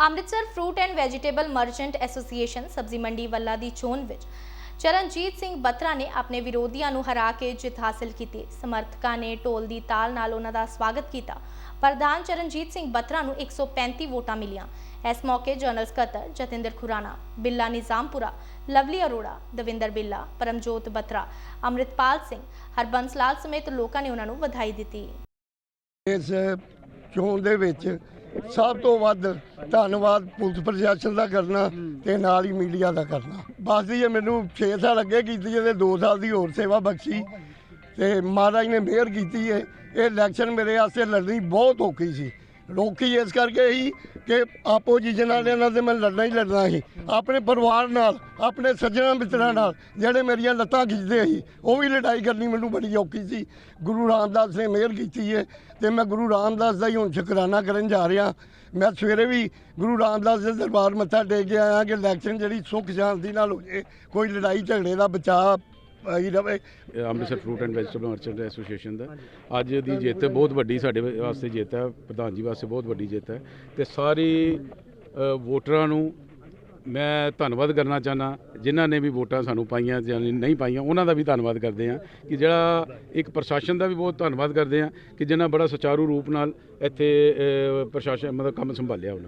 Amritsar fruit and vegetable merchant association ਸਬਜ਼ੀ ਮੰਡੀ ਵੱਲਾ ਦੀ ਚੋਣ ਵਿੱਚ ਚਰਨਜੀਤ ਸਿੰਘ ਬੱਤਰਾ ਨੇ ਆਪਣੇ ਵਿਰੋਧੀਆਂ ਨੂੰ ਹਰਾ ਕੇ ਜਿੱਤ ਹਾਸਲ ਕੀਤੀ। ਸਮਰਥਕਾਂ ਨੇ ਢੋਲ ਦੀ ਤਾਲ ਨਾਲ ਉਹਨਾਂ ਦਾ ਸਵਾਗਤ ਕੀਤਾ। ਪ੍ਰਧਾਨ ਚਰਨਜੀਤ ਸਿੰਘ ਬੱਤਰਾ ਨੂੰ 135 ਵੋਟਾਂ ਮਿਲੀਆਂ। ਇਸ ਮੌਕੇ ਜਨਰਲ ਸਕੱਤਰ ਜਤਿੰਦਰ ਖੁਰਾਨਾ ਬਿੱਲਾ ਨਿਜ਼ਾਮਪੁਰਾ, ਲਵਲੀ ਅਰੋੜਾ, ਦਵਿੰਦਰ ਬਿੱਲਾ, ਪਰਮਜੋਤ ਬੱਤਰਾ, ਅੰਮ੍ਰਿਤਪਾਲ ਸਿੰਘ, ਹਰਬੰਸ ਲਾਲ ਸਮੇਤ ਲੋਕਾਂ ਨੇ ਉਹਨਾਂ ਨੂੰ ਵਧਾਈ ਦਿੱਤੀ। ਇਸ ਚੋਣ ਦੇ ਵਿੱਚ ਸਭ ਤੋਂ ਵੱਧ ਧੰਨਵਾਦ ਪੁਲਿਸ ਪ੍ਰਸ਼ਾਸਨ ਦਾ ਕਰਨਾ ਤੇ ਨਾਲ ਹੀ ਮੀਡੀਆ ਦਾ ਕਰਨਾ। ਬਸ ਜੀ, ਇਹ ਮੈਨੂੰ 6 ਸਾਲ ਅੱਗੇ ਕੀਤੀ ਹੈ ਤੇ 2 ਸਾਲ ਦੀ ਹੋਰ ਸੇਵਾ ਬਖਸ਼ੀ ਤੇ ਮਹਾਰਾਜ ਨੇ ਮਿਹਰ ਕੀਤੀ ਹੈ। ਇਹ ਇਲੈਕਸ਼ਨ ਮੇਰੇ ਵਾਸਤੇ ਲੜਨੀ ਬਹੁਤ ਔਖੀ ਸੀ। ਰੋਕੀ ਇਸ ਕਰਕੇ ਹੀ ਕਿ ਆਪੋਜੀਸ਼ਨ ਵਾਲਿਆਂ ਨਾਲ ਤੇ ਮੈਂ ਲੜਨਾ ਹੀ ਲੜਨਾ ਸੀ। ਆਪਣੇ ਪਰਿਵਾਰ ਨਾਲ, ਆਪਣੇ ਸੱਜਣਾਂ ਮਿੱਤਰਾਂ ਨਾਲ ਜਿਹੜੇ ਮੇਰੀਆਂ ਲੱਤਾਂ ਖਿੱਚਦੇ ਸੀ, ਉਹ ਵੀ ਲੜਾਈ ਕਰਨੀ ਮੈਨੂੰ ਬੜੀ ਔਖੀ ਸੀ। ਗੁਰੂ ਰਾਮਦਾਸ ਨੇ ਮਿਹਰ ਕੀਤੀ ਹੈ ਤੇ ਮੈਂ ਗੁਰੂ ਰਾਮਦਾਸ ਦਾ ਹੀ ਹੁਣ ਸ਼ੁਕਰਾਨਾ ਕਰਨ ਜਾ ਰਿਹਾ। ਮੈਂ ਸਵੇਰੇ ਵੀ ਗੁਰੂ ਰਾਮਦਾਸ ਦੇ ਦਰਬਾਰ ਮੱਥਾ ਟੇਕ ਕੇ ਆਇਆ ਕਿ ਇਲੈਕਸ਼ਨ ਜਿਹੜੀ ਸੁੱਖ ਸ਼ਾਂਤੀ ਨਾਲ ਹੋ ਜੇ, ਕੋਈ ਲੜਾਈ ਝਗੜੇ ਦਾ ਬਚਾਅ ਹੀ ਰਵੇ ਇਹ Amritsar fruit and vegetable merchant association ਦਾ। ਅੱਜ ਦੀ ਜਿੱਤ ਬਹੁਤ ਵੱਡੀ ਸਾਡੇ ਵਾਸਤੇ ਜਿੱਤ ਹੈ ਪ੍ਰਧਾਨ ਜੀ ਵਾਸਤੇ ਬਹੁਤ ਵੱਡੀ ਜਿੱਤ ਹੈ। ਤੇ ਸਾਰੇ ਵੋਟਰਾਂ ਨੂੰ ਮੈਂ ਧੰਨਵਾਦ ਕਰਨਾ ਚਾਹਨਾ ਜਿਨ੍ਹਾਂ ਨੇ ਵੀ ਵੋਟਾਂ ਸਾਨੂੰ ਪਾਈਆਂ ਜਾਂ ਨਹੀਂ ਪਾਈਆਂ ਉਹਨਾਂ ਦਾ ਵੀ ਧੰਨਵਾਦ ਕਰਦੇ ਹਾਂ ਕਿ ਜਿਹੜਾ ਇੱਕ ਪ੍ਰਸ਼ਾਸਨ ਦਾ ਵੀ ਬਹੁਤ ਧੰਨਵਾਦ ਕਰਦੇ ਹਾਂ ਕਿ ਜਿਨ੍ਹਾਂ ਬੜਾ ਸੁਚਾਰੂ ਰੂਪ ਨਾਲ ਇੱਥੇ ਪ੍ਰਸ਼ਾਸਨ ਮਤਲਬ ਕੰਮ ਸੰਭਾਲਿਆ ਉਹਨਾਂ ਨੇ।